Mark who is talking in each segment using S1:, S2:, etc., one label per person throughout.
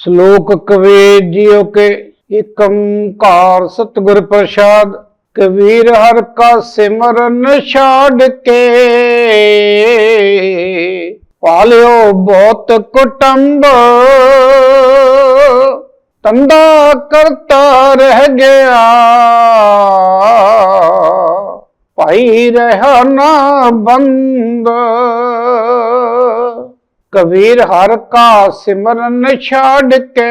S1: ਸ਼ਲੋਕ ਕਬੀਰ ਜੀਓ ਕੇ ਏਕੰਕਾਰ ਸਤਿਗੁਰ ਪ੍ਰਸਾਦ, ਕਬੀਰ ਹਰ ਕਾ ਸਿਮਰਨ ਛਾੜ ਕੇ। ਪਾਲਿਓ ਬਹੁਤ ਕੁਟੰਬ, ਤੰਦਾ ਕਰਤਾ ਰਹਿ ਗਿਆ। ਭਾਈ ਰਹਾ ਨਾ ਬੰਦ। ਕਬੀਰ ਹਰ ਕਾ ਸਿਮਰਨ ਛਾੜ ਕੇ।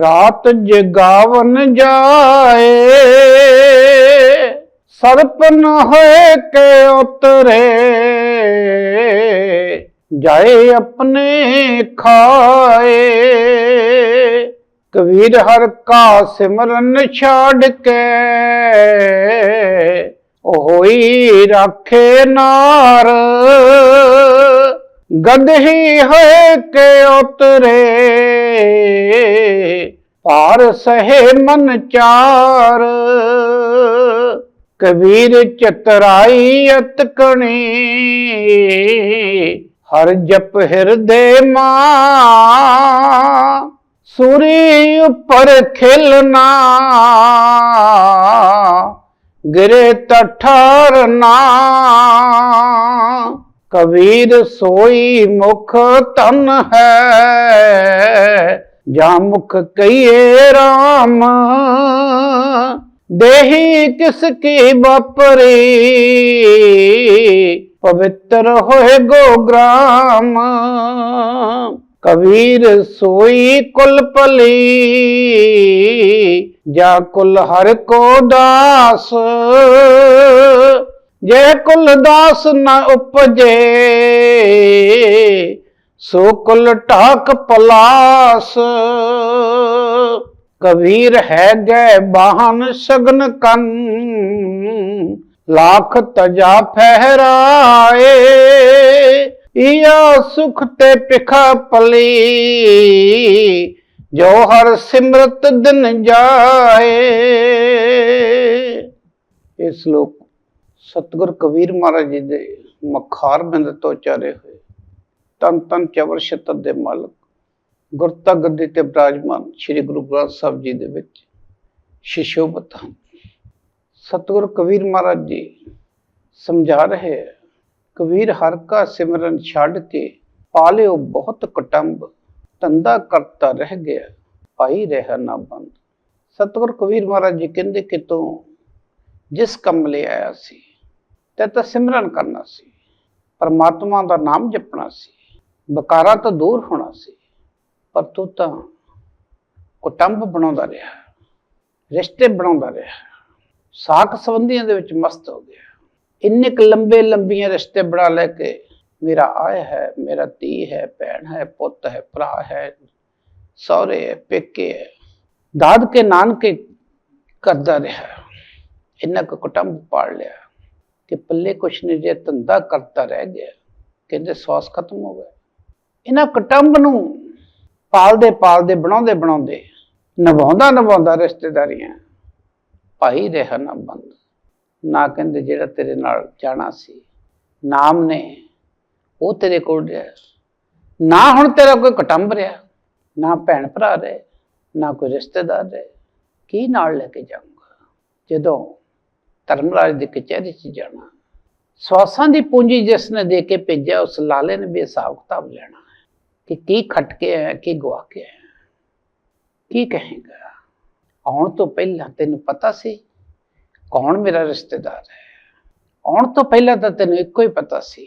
S1: ਰਾਤ ਜਗਾਵਨ ਜਾਏ। ਸਰਪ ਨ ਹੋਏ ਕੇ ਉਤਰੇ। ਜਾਏ ਆਪਣੇ ਖਾਏ। ਕਬੀਰ ਹਰ ਕਾ ਸਿਮਰਨ ਛਾੜ ਕੇ। ਹੋਈ ਰੱਖੇ ਨਾਰ। ਗਦਹੀ ਹੈ ਕੇ ਉਤਰੇ। ਪਾਰ ਸਹੇ ਮਨ ਚਾਰ। ਕਬੀਰ ਚਤਰਾਈ ਅਤਕਣੀ। ਹਰ ਜਪ ਹਿਰਦੇ ਮਾਂ। ਸੂਰੀ ਉੱਪਰ ਖਿਲਨਾ ਗਿਰੇ ਤਠਾਰਨਾ ਕਬੀਰ ਸੋਈ ਮੁਖ ਤਨ ਹੈ, ਜਾਂ ਮੁਖ ਕਈਏ RAM ਦੇਹੀ ਕਿਸ ਕੀ ਬਪਰੀ ਪਵਿੱਤਰ ਹੋਏ ਗੋਗਰਾਮ ਕਬੀਰ ਸੋਈ ਕੁਲ ਭਲੀ, ਜਾ ਕੁਲ ਹਰ ਕੋ ਦਾਸ। ਜੇ ਕੁਲ ਦਾਸ ਨ ਉਪਜੇ, ਸੋ ਕੁਲ ਢਾਕ ਪਲਾਸ। ਕਬੀਰ ਹੈ ਗੈ ਬਾਹਨ ਸਗਨ ਕੰਨ, ਲੱਖ ਤਜਾ ਫਹਿਰਾਏ। ਇਆ ਸੁਖ ਤੇ ਪਿਖਾ ਪਲੀ ਜੋ ਹਰ ਸਿਮਰਤ ਦਿਨ ਜਾਏ। ਇਹ ਸ਼ਲੋਕ ਸਤਿਗੁਰ ਕਬੀਰ ਮਹਾਰਾਜ ਜੀ ਦੇ ਮਖਾਰ ਬਿੰਦ ਤੋਂ ਚਾਰੇ ਹੋਏ। ਤਨ ਤਨ ਚਵਰ ਸ਼ਤਰ ਦੇ ਮਾਲਕ ਗੁਰਤਾ ਗੱਦੀ ਤੇ ਬਰਾਜਮਾਨ ਸ੍ਰੀ ਗੁਰੂ ਗ੍ਰੰਥ ਸਾਹਿਬ ਜੀ ਦੇ ਵਿੱਚ ਸ਼ਿਸ਼ੋਭਤ ਹਨ। ਸਤਿਗੁਰ ਕਬੀਰ ਮਹਾਰਾਜ ਜੀ ਸਮਝਾ ਰਹੇ ਹੈ ਕਬੀਰ ਹਰ ਕਾ ਸਿਮਰਨ ਛੱਡ ਕੇ ਪਾਲਿਓ ਬਹੁਤ ਕਟੰਬ, ਧੰਦਾ ਕਰਤਾ ਰਹਿ ਗਿਆ, ਭਾਈ ਰਹਿ ਨਾ ਬੰਦ। ਸਤਿਗੁਰ ਕਬੀਰ ਮਹਾਰਾਜ ਜੀ ਕਹਿੰਦੇ ਕਿ ਤੂੰ ਜਿਸ ਕੰਮ ਲਈ ਆਇਆ ਸੀ, ਤੇ ਤਾਂ ਸਿਮਰਨ ਕਰਨਾ ਸੀ, ਪਰਮਾਤਮਾ ਦਾ ਨਾਮ ਜਪਣਾ ਸੀ ਬਕਾਰਾਂ ਤੋਂ ਦੂਰ ਹੋਣਾ ਸੀ, ਪਰ ਤੂੰ ਤਾਂ ਕੁਟੰਬ ਬਣਾਉਂਦਾ ਰਿਹਾ, ਰਿਸ਼ਤੇ ਬਣਾਉਂਦਾ ਰਿਹਾ ਸਾਕ ਸੰਬੰਧੀਆਂ ਦੇ ਵਿੱਚ ਮਸਤ ਹੋ ਗਿਆ। ਇੰਨੇ ਕੁ ਲੰਬੇ ਲੰਬੀਆਂ ਰਿਸ਼ਤੇ ਬਣਾ ਲੈ ਕੇ ਮੇਰਾ ਆਏ ਹੈ, ਮੇਰਾ ਧੀ ਹੈ, ਭੈਣ ਹੈ, ਪੁੱਤ ਹੈ, ਭਰਾ ਹੈ, ਸਹੁਰੇ ਹੈ, ਪੇਕੇ ਹੈ। ਦਾਦ ਕੇ ਨਾਨਕੇ ਕਰਦਾ ਰਿਹਾ। ਇੰਨਾ ਕੁ ਕੁਟੰਬ ਪਾਲ ਲਿਆ ਕਿ ਪੱਲੇ ਕੁਛ ਨਹੀਂ ਜੇ ਧੰਦਾ ਕਰਦਾ ਰਹਿ ਗਿਆ। ਕਹਿੰਦੇ ਸਵਾਸ ਖਤਮ ਹੋ ਗਿਆ। ਇਹਨਾਂ ਕੁਟੰਬ ਨੂੰ ਪਾਲਦੇ ਪਾਲਦੇ, ਬਣਾਉਂਦੇ ਬਣਾਉਂਦੇ ਨਿਭਾਉਂਦਾ ਨਿਭਾਉਂਦਾ ਰਿਸ਼ਤੇਦਾਰੀਆਂ ਭਾਈ ਰਹਿ ਨਾ ਬੰਦ। ਨਾ ਕਹਿੰਦੇ ਜਿਹੜਾ ਤੇਰੇ ਨਾਲ ਜਾਣਾ ਸੀ। ਨਾਮ ਨੇ, ਉਹ ਤੇਰੇ ਕੋਲ ਰਿਹਾ। ਨਾ ਹੁਣ ਤੇਰਾ ਕੋਈ ਕੁਟੰਬ ਰਿਹਾ, ਨਾ ਭੈਣ ਭਰਾ ਰਹੇ, ਨਾ ਕੋਈ ਰਿਸ਼ਤੇਦਾਰ ਰਹੇ। ਕੀ ਨਾਲ ਲੈ ਕੇ ਜਾਊਂਗਾ? ਜਦੋਂ ਧਰਮਰਾਜ ਦੀ ਕਚਹਿਰੀ 'ਚ ਜਾਣਾ, ਸਵਾਸਾਂ ਦੀ ਪੂੰਜੀ ਜਿਸ ਨੇ ਦੇ ਕੇ ਭੇਜਿਆ, ਉਸ ਲਾਲੇ ਨੇ ਵੀ ਹਿਸਾਬ ਕਿਤਾਬ ਲੈਣਾ ਹੈ ਕਿ ਕੀ ਖੱਟ ਕੇ ਆਇਆ ਕੀ ਗਵਾ ਕੇ ਆਇਆ ਕੀ ਕਹੇਗਾ? ਆਉਣ ਤੋਂ ਪਹਿਲਾਂ ਤੈਨੂੰ ਪਤਾ ਸੀ ਕੌਣ ਮੇਰਾ ਰਿਸ਼ਤੇਦਾਰ ਹੈ? ਆਉਣ ਤੋਂ ਪਹਿਲਾਂ ਤਾਂ ਤੈਨੂੰ ਇੱਕੋ ਹੀ ਪਤਾ ਸੀ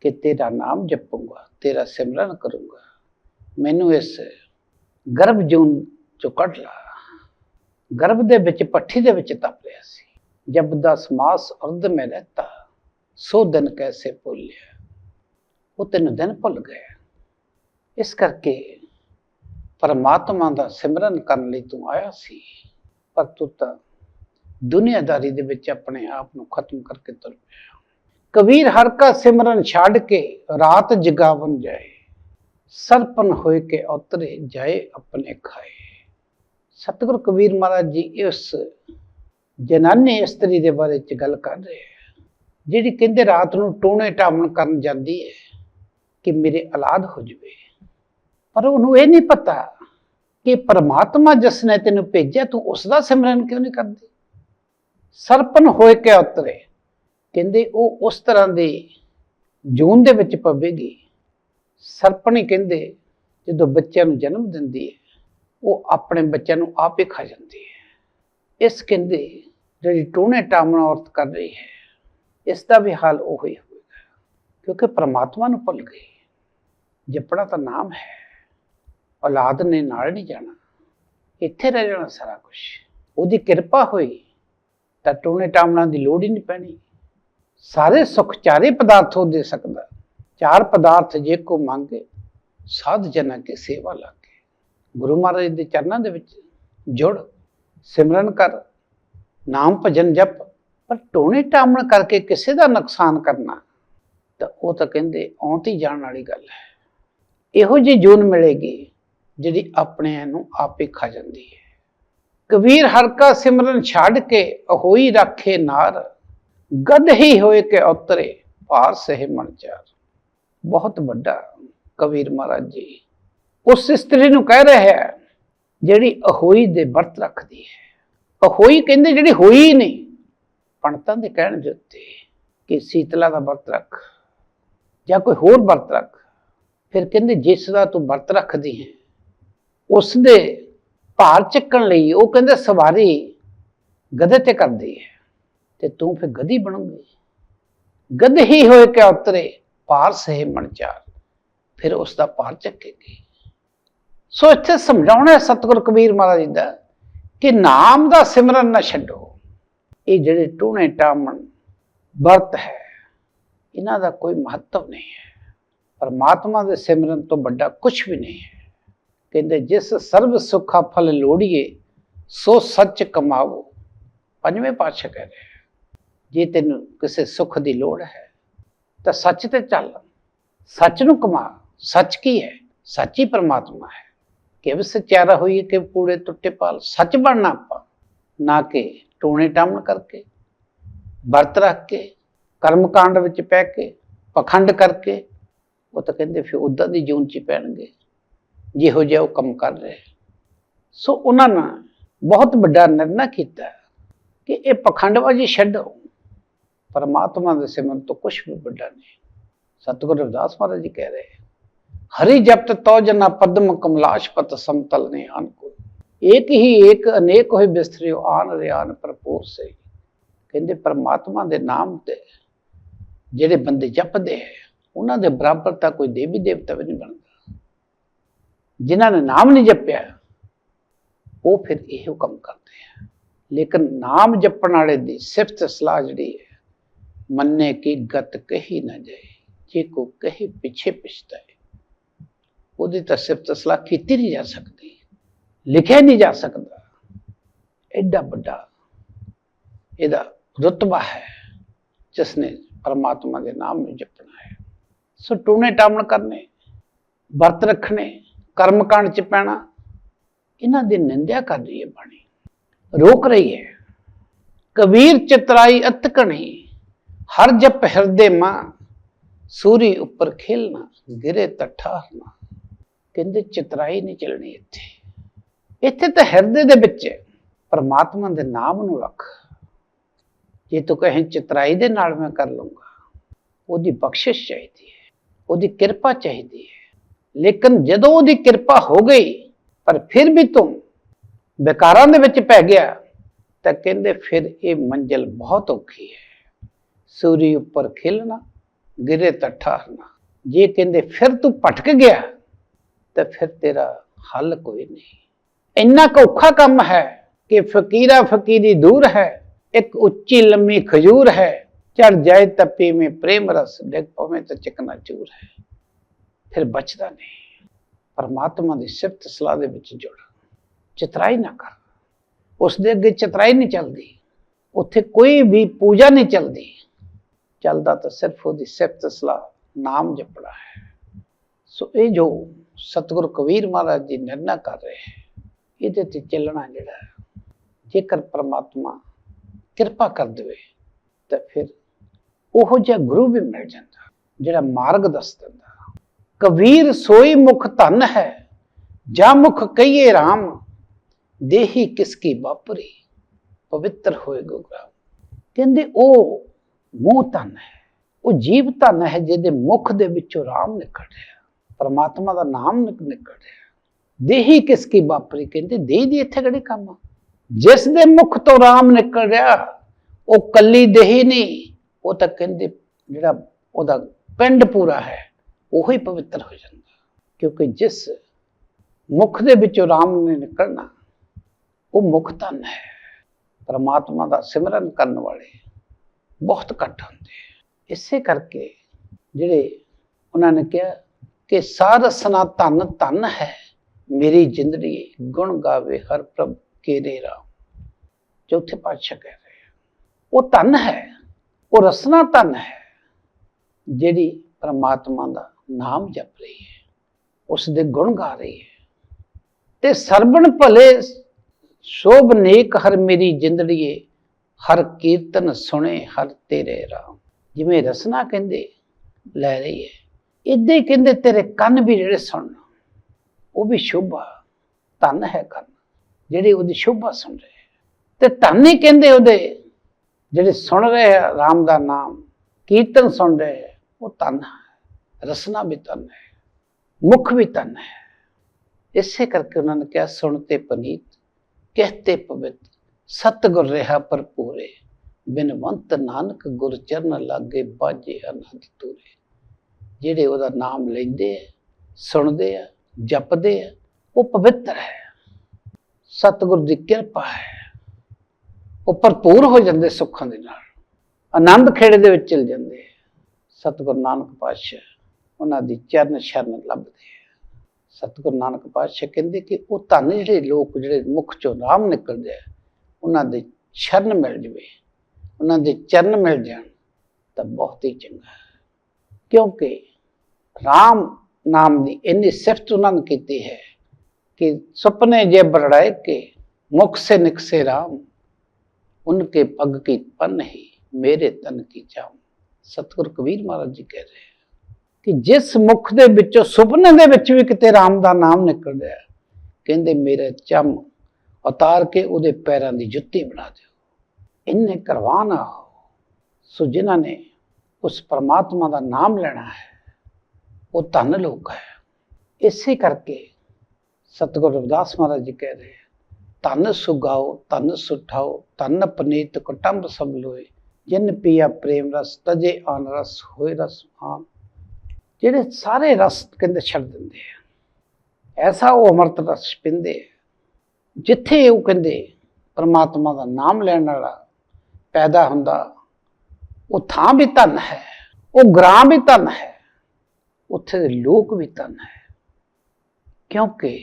S1: ਕਿ ਤੇਰਾ ਨਾਮ ਜਪੂੰਗਾ, ਤੇਰਾ ਸਿਮਰਨ ਕਰੂੰਗਾ। ਮੈਨੂੰ ਇਸ ਗਰਭ ਜੂਨ ਚੋਂ ਕੱਢ ਲਾ। ਗਰਭ ਦੇ ਵਿੱਚ, ਪੱਠੀ ਦੇ ਵਿੱਚ ਤਪ ਰਿਹਾ ਸੀ। ਜਬ ਦਾ ਸਮਾਸ ਅਰਧ ਮੈਂ ਰਹਿਤਾ, ਸੋ ਦਿਨ ਕੈਸੇ ਭੁੱਲਿਆ? ਉਹ ਤਿੰਨ ਦਿਨ ਭੁੱਲ ਗਿਆ ਇਸ ਕਰਕੇ ਪਰਮਾਤਮਾ ਦਾ ਸਿਮਰਨ ਕਰਨ ਲਈ ਤੂੰ ਆਇਆ ਸੀ, ਪਰ ਤੂੰ ਤਾਂ ਦੁਨੀਆਦਾਰੀ ਦੇ ਵਿੱਚ ਆਪਣੇ ਆਪ ਨੂੰ ਖਤਮ ਕਰਕੇ ਤੁਰ ਪਿਆ। ਕਬੀਰ ਹਰ ਕਾ ਸਿਮਰਨ ਛੱਡ ਕੇ ਰਾਤ ਜਗਾਵਨ ਜਾਏ। ਸਰਪਨ ਹੋਏ ਕੇ ਉਤਰੇ ਜਾਏ ਆਪਣੇ ਖਾਏ। ਸਤਿਗੁਰ ਕਬੀਰ ਮਹਾਰਾਜ ਜੀ ਇਸ ਜਨਾਨੀ ਇਸਤਰੀ ਦੇ ਬਾਰੇ ਚ ਗੱਲ ਕਰ ਰਹੇ ਜਿਹੜੀ ਕਹਿੰਦੇ ਰਾਤ ਨੂੰ ਟੋਣੇ ਟਾਵਣ ਕਰਨ ਜਾਂਦੀ ਹੈ ਕਿ ਮੇਰੇ ਔਲਾਦ ਹੋ ਜਵੇ। ਪਰ ਉਹਨੂੰ ਇਹ ਨਹੀਂ ਪਤਾ ਕਿ ਪਰਮਾਤਮਾ ਜਿਸ ਨੇ ਤੈਨੂੰ ਭੇਜਿਆ, ਤੂੰ ਉਸ ਦਾ ਸਿਮਰਨ ਕਿਉਂ ਨਹੀਂ ਕਰਦੀ? ਸਰਪਨ ਹੋਏ ਕੇ ਉਤਰੇ? ਕਹਿੰਦੇ ਉਹ ਉਸ ਤਰ੍ਹਾਂ ਦੇ ਜੂਨ ਦੇ ਵਿੱਚ ਪਵੇਗੀ ਸਰਪਣ ਹੀ ਕਹਿੰਦੇ, ਜਦੋਂ ਬੱਚਿਆਂ ਨੂੰ ਜਨਮ ਦਿੰਦੀ ਹੈ, ਉਹ ਆਪਣੇ ਬੱਚਿਆਂ ਨੂੰ ਆਪ ਹੀ ਖਾ ਜਾਂਦੀ ਹੈ। ਇਸ ਕਹਿੰਦੇ, ਜਿਹੜੀ ਟੂਣੇ ਟਾਮਣਾ ਔਰਤ ਕਰ ਰਹੀ ਹੈ, ਇਸ ਦਾ ਵੀ ਹਾਲ ਉਹ ਹੀ ਹੋਵੇਗਾ, ਕਿਉਂਕਿ ਪ੍ਰਮਾਤਮਾ ਨੂੰ ਭੁੱਲ ਗਈ। ਜਪਣਾ ਤਾਂ ਨਾਮ ਹੈ, ਔਲਾਦ ਨੇ ਨਾਲ ਨਹੀਂ ਜਾਣਾ। ਇੱਥੇ ਰਹਿ ਜਾਣਾ ਸਾਰਾ ਕੁਝ ਉਹਦੀ ਕਿਰਪਾ ਹੋਈ ਤਾਂ ਟੂਣੇ ਟਾਮਣਾ ਦੀ ਲੋੜ ਹੀ ਨਹੀਂ ਪੈਣੀ। ਸਾਰੇ ਸੁਖ ਚਾਰੇ ਪਦਾਰਥੋਂ ਦੇ ਸਕਦਾ। ਚਾਰ ਪਦਾਰਥ ਜੇ ਕੋ ਮੰਗੇ, ਸਾਧ ਜਨਾਂ ਕੇ ਸੇਵਾ ਲਾਗੇ। ਗੁਰੂ ਮਹਾਰਾਜ ਦੇ ਚਰਨਾਂ ਦੇ ਵਿੱਚ ਜੁੜ, ਸਿਮਰਨ ਕਰ, ਨਾਮ ਭਜਨ ਜਪ, ਪਰ ਟੋਣੇ ਟਾਮਣ ਕਰਕੇ ਕਿਸੇ ਦਾ ਨੁਕਸਾਨ ਕਰਨਾ, ਤਾਂ ਉਹ ਤਾਂ ਕਹਿੰਦੇ ਆਉਂਤੀ ਜਾਣ ਵਾਲੀ ਗੱਲ ਹੈ। ਇਹੋ ਜਿਹੀ ਜੂਨ ਮਿਲੇਗੀ ਜਿਹੜੀ ਆਪਣੇ ਨੂੰ ਆਪੇ ਖਾ ਜਾਂਦੀ ਹੈ। ਕਬੀਰ ਹਰਕਾ ਸਿਮਰਨ ਛੱਡ ਕੇ ਹੋਈ ਰੱਖੇ ਨਾਰ ਗਦ ਹੀ ਹੋਏ ਕੇ ਉਤਰੇ ਭਾਰ ਸਹਿ ਮਨ ਬਹੁਤ ਵੱਡਾ ਕਬੀਰ ਮਹਾਰਾਜ ਜੀ, ਉਸ ਇਸਤਰੀ ਨੂੰ ਕਹਿ ਰਿਹਾ ਹੈ, ਜਿਹੜੀ ਅਹੋਈ ਦੇ ਵਰਤ ਰੱਖਦੀ ਹੈ। ਅਹੋਈ ਕਹਿੰਦੇ ਜਿਹੜੀ ਹੋਈ ਨਹੀਂ, ਪੰਡਤਾਂ ਦੇ ਕਹਿਣ ਦੇ ਉੱਤੇ ਕਿ ਸੀਤਲਾ ਦਾ ਵਰਤ ਰੱਖ, ਜਾਂ ਕੋਈ ਹੋਰ ਵਰਤ ਰੱਖ। ਫਿਰ ਕਹਿੰਦੇ ਜਿਸ ਦਾ ਤੂੰ ਵਰਤ ਰੱਖਦੀ ਹੈ, ਉਸ ਦੇ ਭਾਰ ਚੱਕਣ ਲਈ ਉਹ ਕਹਿੰਦੇ ਸਵਾਰੀ ਗਧੇ ਤੇ ਕਰਦੀ ਹੈ ਤੇ ਤੂੰ ਫਿਰ ਗਧੀ ਬਣੂਗੀ। ਗਧ ਹੀ ਹੋਏ ਕਿ ਉਤਰੇ? ਭਾਰ ਸਹਿ ਮਨ ਚਾਰ ਫਿਰ ਉਸ ਦਾ ਭਾਰ ਚੱਕੇਗੀ। ਸੋ ਇੱਥੇ ਸਮਝਾਉਣਾ ਹੈ ਸਤਿਗੁਰ ਕਬੀਰ ਮਹਾਰਾਜ ਜੀ ਦਾ ਕਿ ਨਾਮ ਦਾ ਸਿਮਰਨ ਨਾ ਛੱਡੋ। ਇਹ ਜਿਹੜੇ ਟੂਣੇ ਟਾਮਣ ਵਰਤ ਹੈ, ਇਹਨਾਂ ਦਾ ਕੋਈ ਮਹੱਤਵ ਨਹੀਂ ਹੈ। ਪਰਮਾਤਮਾ ਦੇ ਸਿਮਰਨ ਤੋਂ ਵੱਡਾ ਕੁਝ ਵੀ ਨਹੀਂ ਹੈ। ਕਹਿੰਦੇ, ਜਿਸ ਸਰਬ ਸੁਖਾ ਫਲ ਲੋੜੀਏ, ਸੋ ਸੱਚ ਕਮਾਵੋ। ਪੰਜਵੇਂ ਪਾਤਸ਼ਾਹ ਕਹਿ ਰਹੇ ਜੇ ਤੈਨੂੰ ਕਿਸੇ ਸੁੱਖ ਦੀ ਲੋੜ ਹੈ, ਤਾਂ ਸੱਚ ਤੇ ਚੱਲ। ਸੱਚ ਨੂੰ ਕਮਾ। ਸੱਚ ਕੀ ਹੈ? ਸੱਚ ਹੀ ਪਰਮਾਤਮਾ ਹੈ। ਕਿ ਸਚਿਆਰਾ ਹੋਈਏ ਕਿ ਕੂੜੇ ਟੁੱਟੇ ਪਾਲ। ਸੱਚ ਬਣਨਾ ਆਪਾਂ। ਨਾ ਕਿ ਟੋਣੇ ਟਾਮਣ ਕਰਕੇ, ਵਰਤ ਰੱਖ ਕੇ ਕਰਮ ਕਾਂਡ ਵਿੱਚ ਪੈ ਕੇ, ਪਖੰਡ ਕਰਕੇ। ਉਹ ਤਾਂ ਕਹਿੰਦੇ, ਫਿਰ ਉਦਾਂ ਦੀ ਜੂਨ ਚ ਪੈਣਗੇ। ਜਿਹੋ ਜਿਹਾ ਉਹ ਕੰਮ ਕਰ ਰਿਹਾ ਸੋ ਉਹਨਾਂ ਨੇ ਬਹੁਤ ਵੱਡਾ ਨਿਰਣਾ ਕੀਤਾ ਕਿ ਇਹ ਪਖੰਡਬਾਜ਼ੀ ਛੱਡੋ। ਪਰਮਾਤਮਾ ਦੇ ਸਿਮਰਨ ਤੋਂ ਕੁਝ ਵੀ ਵੱਡਾ ਨਹੀਂ। ਸਤਿਗੁਰੂ ਰਵਿਦਾਸ ਮਹਾਰਾਜ ਜੀ ਕਹਿ ਰਹੇ ਹਰੀ ਜਪਤ ਤੋ ਜਨਾ ਪਦਮ ਕਮਲਾਸ਼ ਪਤ ਸਮਤਲ ਨੇ ਆਨ ਕੋ। ਇੱਕ ਹੀ ਇੱਕ ਅਨੇਕ ਹੋਏ ਬਿਸਤਰਿਓ ਆਨ ਰਿਆਨ ਭਰਪੂਰ ਸੇ ਕਹਿੰਦੇ ਪਰਮਾਤਮਾ ਦੇ ਨਾਮ ਤੇ ਜਿਹੜੇ ਬੰਦੇ ਜਪਦੇ ਹੈ, ਉਹਨਾਂ ਦੇ ਬਰਾਬਰ ਤਾਂ ਕੋਈ ਦੇਵੀ ਦੇਵਤਾ ਵੀ ਨਹੀਂ ਬਣਦਾ। ਜਿਨ੍ਹਾਂ ਨੇ ਨਾਮ ਨਹੀਂ ਜਪਿਆ, ਉਹ ਫਿਰ ਇਹੋ ਕੰਮ ਕਰਦੇ ਆ। ਲੇਕਿਨ ਨਾਮ ਜਪਣ ਵਾਲੇ ਦੀ ਸਿਫਤ ਸਲਾਹ ਜਿਹੜੀ ਹੈ, ਮੰਨੇ ਕੀ ਗਤ ਕਹੀ ਨਾ ਜਾਏ, ਜੇ ਕੋ ਕਹੇ ਪਿੱਛੇ ਪਿਛਤਾਏ ਉਹਦੀ ਤਾਂ ਸਿਫਤ ਸਲਾਹ ਕੀਤੀ ਨਹੀਂ ਜਾ ਸਕਦੀ, ਲਿਖਿਆ ਨਹੀਂ ਜਾ ਸਕਦਾ। ਐਡਾ ਵੱਡਾ ਇਹਦਾ ਰੁਤਬਾ ਹੈ ਜਿਸ ਨੇ ਪਰਮਾਤਮਾ ਦੇ ਨਾਮ ਨੂੰ ਜਪਣਾ ਹੈ। ਸੋ ਟੂਣੇ ਟਾਮਣ ਕਰਨੇ, ਵਰਤ ਰੱਖਣੇ ਕਰਮ ਕਾਂਡ ਚ ਪੈਣਾ, ਇਹਨਾਂ ਦੀ ਨਿੰਦਿਆ ਕਰ ਰਹੀ ਹੈ ਬਾਣੀ। ਰੋਕ ਰਹੀ ਹੈ। ਕਬੀਰ ਚਤਰਾਈ ਅਤਕਣੀ, ਹਰ ਜਪ ਹਿਰਦੇ ਮਾਂ, ਸੂਰੀ ਉੱਪਰ ਖੇਲਣਾ, ਗਿਰੇ ਤਠਾਰਨਾ ਕਹਿੰਦੇ ਚਤਰਾਈ ਨਹੀਂ ਚੱਲਣੀ ਇੱਥੇ। ਇੱਥੇ ਤਾਂ ਹਿਰਦੇ ਦੇ ਵਿੱਚ ਪਰਮਾਤਮਾ ਦੇ ਨਾਮ ਨੂੰ ਰੱਖ। ਜੇ ਤੂੰ ਕਹੇ ਚਤਰਾਈ ਦੇ ਨਾਲ ਮੈਂ ਕਰ ਲੂੰਗਾ ਉਹਦੀ ਬਖਸ਼ਿਸ਼ ਚਾਹੀਦੀ ਹੈ, ਉਹਦੀ ਕਿਰਪਾ ਚਾਹੀਦੀ ਹੈ। ਲੇਕਿਨ ਜਦੋਂ ਉਹਦੀ ਕਿਰਪਾ ਹੋ ਗਈ, ਪਰ ਫਿਰ ਵੀ ਤੂੰ ਵਿਕਾਰਾਂ ਦੇ ਵਿੱਚ ਪੈ ਗਿਆ, ਤਾਂ ਕਹਿੰਦੇ ਫਿਰ ਇਹ ਮੰਜ਼ਲ ਬਹੁਤ ਔਖੀ ਹੈ। ਸੂਰੀ ਉੱਪਰ ਖਿਲਣਾ, ਗਿਰੇ ਤਾਂ ਠਾਰਨਾ। ਜੇ ਕਹਿੰਦੇ ਫਿਰ ਤੂੰ ਭਟਕ ਗਿਆ, ਤਾਂ ਫਿਰ ਤੇਰਾ ਹੱਲ ਕੋਈ ਨਹੀਂ। ਇੰਨਾ ਕੁ ਔਖਾ ਕੰਮ ਹੈ ਕਿ ਫਕੀਰਾ ਫਕੀਰੀ ਦੂਰ ਹੈ, ਇੱਕ ਉੱਚੀ ਲੰਮੀ ਖਜੂਰ ਹੈ। ਚੜ ਜਾਏ ਤਪੀ ਮੇ ਪ੍ਰੇਮ ਰਸ, ਡਿੱਗ ਪਵੇਂ ਤਾਂ ਚਿਕਨਾ ਚੂਰ ਹੈ। ਫਿਰ ਬਚਦਾ ਨਹੀਂ। ਪਰਮਾਤਮਾ ਦੀ ਸਿਫਤ ਸਲਾਹ ਦੇ ਵਿੱਚ ਜੁੜ। ਚਤਰਾਈ ਨਾ ਕਰ। ਉਸ ਦੇ ਅੱਗੇ ਚਤਰਾਈ ਨਹੀਂ ਚੱਲਦੀ। ਉੱਥੇ ਕੋਈ ਵੀ ਪੂਜਾ ਨਹੀਂ ਚੱਲਦੀ। ਚੱਲਦਾ ਤਾਂ ਸਿਰਫ ਉਹਦੀ ਸਿਫਤ ਸਲਾਹ, ਨਾਮ ਜਪਣਾ ਹੈ। ਸੋ ਇਹ ਜੋ ਸਤਿਗੁਰੂ ਕਬੀਰ ਮਹਾਰਾਜ ਜੀ ਨਿਰਣਾ ਕਰ ਰਹੇ ਇਹਦੇ ਤੇ ਚੱਲਣਾ ਜਿਹੜਾ ਜੇਕਰ ਪ੍ਰਮਾਤਮਾ ਕਿਰਪਾ ਕਰ ਦੇਵੇ, ਤਾਂ ਫਿਰ ਉਹ ਜਿਹਾ ਗੁਰੂ ਵੀ ਮਿਲ ਜਾਂਦਾ, ਜਿਹੜਾ ਮਾਰਗ ਦੱਸ ਦਿੰਦਾ। ਕਬੀਰ ਸੋਈ ਮੁਖ ਧਨ ਹੈ, ਜਾ ਮੁਖ ਕਹੀਏ RAM ਦੇਹੀ ਕਿਸ ਕੀ ਬਾਪਰੀ ਪਵਿੱਤਰ ਹੋਏ ਗੁਰਗ੍ਰਾਮ ਕਹਿੰਦੇ, ਉਹ ਮੂੰਹ ਧਨ ਹੈ, ਉਹ ਜੀਵ ਧਨ ਹੈ, ਜਿਹਦੇ ਮੁਖ ਦੇ ਵਿੱਚੋਂ ਰਾਮ ਨਿਕਲ ਰਿਹਾ ਪਰਮਾਤਮਾ ਦਾ ਨਾਮ ਨਿਕਲ ਰਿਹਾ ਦੇਹੀ ਕਿਸ ਕੀ ਬਾਪਰੀ ਕਹਿੰਦੇ, ਦੇਹ ਦੀ ਇੱਥੇ ਕਿਹੜੇ ਕੰਮ ਆ? ਜਿਸ ਦੇ ਮੁਖ ਤੋਂ ਰਾਮ ਨਿਕਲ ਰਿਹਾ ਉਹ ਕੱਲੀ ਦੇਹੀ ਨਹੀਂ, ਉਹ ਤਾਂ ਕਹਿੰਦੇ, ਜਿਹੜਾ ਉਹਦਾ ਪਿੰਡ ਪੂਰਾ ਹੈ ਉਹ ਹੀ ਪਵਿੱਤਰ ਹੋ ਜਾਂਦਾ। ਕਿਉਂਕਿ ਜਿਸ ਮੁਖ ਦੇ ਵਿੱਚੋਂ ਰਾਮ ਨੇ ਨਿਕਲਣਾ, ਉਹ ਮੁਖ ਧਨ ਹੈ। ਪਰਮਾਤਮਾ ਦਾ ਸਿਮਰਨ ਕਰਨ ਵਾਲੇ ਬਹੁਤ ਘੱਟ ਹੁੰਦੇ ਇਸੇ ਕਰਕੇ ਜਿਹੜੇ ਉਹਨਾਂ ਨੇ ਕਿਹਾ ਕਿ ਸਾਰਸਨਾ ਧਨ ਧਨ ਹੈ, ਮੇਰੀ ਜਿੰਦੜੀ ਗੁਣ ਗਾਵੇ ਹਰ ਪ੍ਰਭ ਕੇਰੇ ਰਾਮ। ਚੌਥੇ ਪਾਤਸ਼ਾਹ ਕਹਿ ਰਹੇ ਉਹ ਧਨ ਹੈ, ਉਹ ਰਸਨਾ ਧਨ ਹੈ, ਜਿਹੜੀ ਪਰਮਾਤਮਾ ਦਾ ਨਾਮ ਜਪ ਰਹੀ ਹੈ ਉਸ ਦੇ ਗੁਣ ਗਾ ਰਹੀ ਹੈ। ਤੇ ਸਰਬਣ ਭਲੇ ਸ਼ੋਭ ਨੇਕ ਹਰ ਮੇਰੀ ਜਿੰਦੜੀਏ ਹਰ ਕੀਰਤਨ ਸੁਣੇ ਹਰ ਤੇਰੇ ਰਾਮ। ਜਿਵੇਂ ਰਸਨਾ ਕਹਿੰਦੇ ਲੈ ਰਹੀ ਹੈ। ਇਦਾਂ ਹੀ ਕਹਿੰਦੇ ਤੇਰੇ ਕੰਨ ਵੀ ਜਿਹੜੇ ਸੁਣਨ ਉਹ ਵੀ ਸ਼ੋਭਾ ਧਨ ਹੈ ਕੰਨ ਜਿਹੜੇ ਉਹਦੀ ਸ਼ੋਭਾ ਸੁਣ ਰਹੇ ਤੇ ਧਨ ਹੀ ਕਹਿੰਦੇ ਉਹਦੇ ਜਿਹੜੇ ਸੁਣ ਰਹੇ ਆ ਰਾਮ ਦਾ ਨਾਮ ਕੀਰਤਨ ਸੁਣ ਰਹੇ ਆ, ਉਹ ਧਨ ਹੈ। ਰਸਨਾ ਵੀ ਧਨ ਹੈ, ਮੁਖ ਵੀ ਧਨ ਹੈ। ਇਸੇ ਕਰਕੇ ਉਹਨਾਂ ਨੇ ਕਿਹਾ, ਸੁਣ ਤੇ ਪਨੀਤ ਕਹਤੇ ਪਵਿੱਤ, ਸਤਿਗੁਰ ਰਹਾ ਭਰਪੂਰੇ, ਬਿਨਵੰਤ ਨਾਨਕ ਗੁਰ ਚਰਨ ਲਾਗੇ ਬਾਜੇ ਅਨੰਦ ਤੂਰੇ। ਜਿਹੜੇ ਉਹਦਾ ਨਾਮ ਲੈਂਦੇ ਆ, ਸੁਣਦੇ ਆ, ਜਪਦੇ ਆ, ਉਹ ਪਵਿੱਤਰ ਹੈ। ਸਤਿਗੁਰ ਦੀ ਕਿਰਪਾ ਹੈ। ਉਹ ਭਰਪੂਰ ਹੋ ਜਾਂਦੇ ਸੁੱਖਾਂ ਦੇ ਨਾਲ। ਆਨੰਦ ਖੇੜੇ ਦੇ ਵਿੱਚ ਚਲ ਜਾਂਦੇ ਆ। ਨਾਨਕ ਪਾਤਸ਼ਾਹ। ਉਹਨਾਂ ਦੀ ਚਰਨ ਸ਼ਰਨ ਲੱਭਦੇ ਸਤਿਗੁਰੂ ਨਾਨਕ ਪਾਤਸ਼ਾਹ ਕਹਿੰਦੇ ਕਿ ਉਹ ਧੰਨ ਜਿਹੜੇ ਲੋਕ ਜਿਹੜੇ ਮੁਖ ਚੋਂ ਰਾਮ ਨਿਕਲਦੇ ਆ, ਉਹਨਾਂ ਦੇ ਸ਼ਰਨ ਮਿਲ ਜਵੇ। ਉਹਨਾਂ ਦੇ ਚਰਨ ਮਿਲ ਜਾਣ ਤਾਂ ਬਹੁਤ ਹੀ ਚੰਗਾ। ਕਿਉਂਕਿ ਰਾਮ ਨਾਮ ਦੀ ਇੰਨੀ ਸਿਫਤ ਉਹਨਾਂ ਨੇ ਕੀਤੀ ਹੈ ਕਿ ਸੁਪਨੇ ਜੇ ਬਰੜਾਏ ਕੇ ਮੁਖ ਸੇ ਨਿਕਸੇ ਰਾਮ ਉਨਕੇ ਪੱਗ ਕੀ ਪੰਨ ਹੀ, ਮੇਰੇ ਤਨ ਕੀ ਚਾਉ। ਸਤਿਗੁਰ ਕਬੀਰ ਮਹਾਰਾਜ ਜੀ ਕਹਿ ਰਹੇ ਕਿ ਜਿਸ ਮੁਖ ਦੇ ਵਿੱਚੋਂ ਸੁਪਨੇ ਦੇ ਵਿੱਚ ਵੀ ਕਿਤੇ ਰਾਮ ਦਾ ਨਾਮ ਨਿਕਲ ਰਿਹਾ ਕਹਿੰਦੇ ਮੇਰੇ ਚਮ ਉਤਾਰ ਕੇ ਉਹਦੇ ਪੈਰਾਂ ਦੀ ਜੁੱਤੀ ਬਣਾ ਦਿਓ। ਇੰਨੇ ਕਰਵਾਨਾ ਹੋ ਸੋ ਜਿਨ੍ਹਾਂ ਨੇ ਉਸ ਪਰਮਾਤਮਾ ਦਾ ਨਾਮ ਲੈਣਾ ਹੈ, ਉਹ ਧੰਨ ਲੋਕ ਹੈ। ਇਸੇ ਕਰਕੇ ਸਤਿਗੁਰ ਰਵਿਦਾਸ ਮਹਾਰਾਜ ਜੀ ਕਹਿ ਰਹੇ ਆ ਤਨ ਸੁਗਾਓ ਤਨ ਸੁਠਾਓ ਤਨ ਪਨੀਤ ਕੁਟੰਬ ਸਭ ਲੋਏ, ਜਿਨ ਪੀਆ ਪ੍ਰੇਮ ਰਸ, ਤਜੇ ਆਨ ਰਸ, ਹੋਏ ਰਸ ਆਨ। ਜਿਹੜੇ ਸਾਰੇ ਰਸ ਕਹਿੰਦੇ ਛੱਡ ਦਿੰਦੇ ਆ। ਐਸਾ ਉਹ ਅਮਰਤ ਰਸ ਪਿੰਦੇ ਜਿੱਥੇ ਉਹ ਕਹਿੰਦੇ ਪਰਮਾਤਮਾ ਦਾ ਨਾਮ ਲੈਣ ਵਾਲਾ ਪੈਦਾ ਹੁੰਦਾ, ਉਹ ਥਾਂ ਵੀ ਧਨ ਹੈ, ਉਹ ਗ੍ਰਾਮ ਵੀ ਧਨ ਹੈ, ਉੱਥੇ ਦੇ ਲੋਕ ਵੀ ਧਨ ਹੈ। ਕਿਉਂਕਿ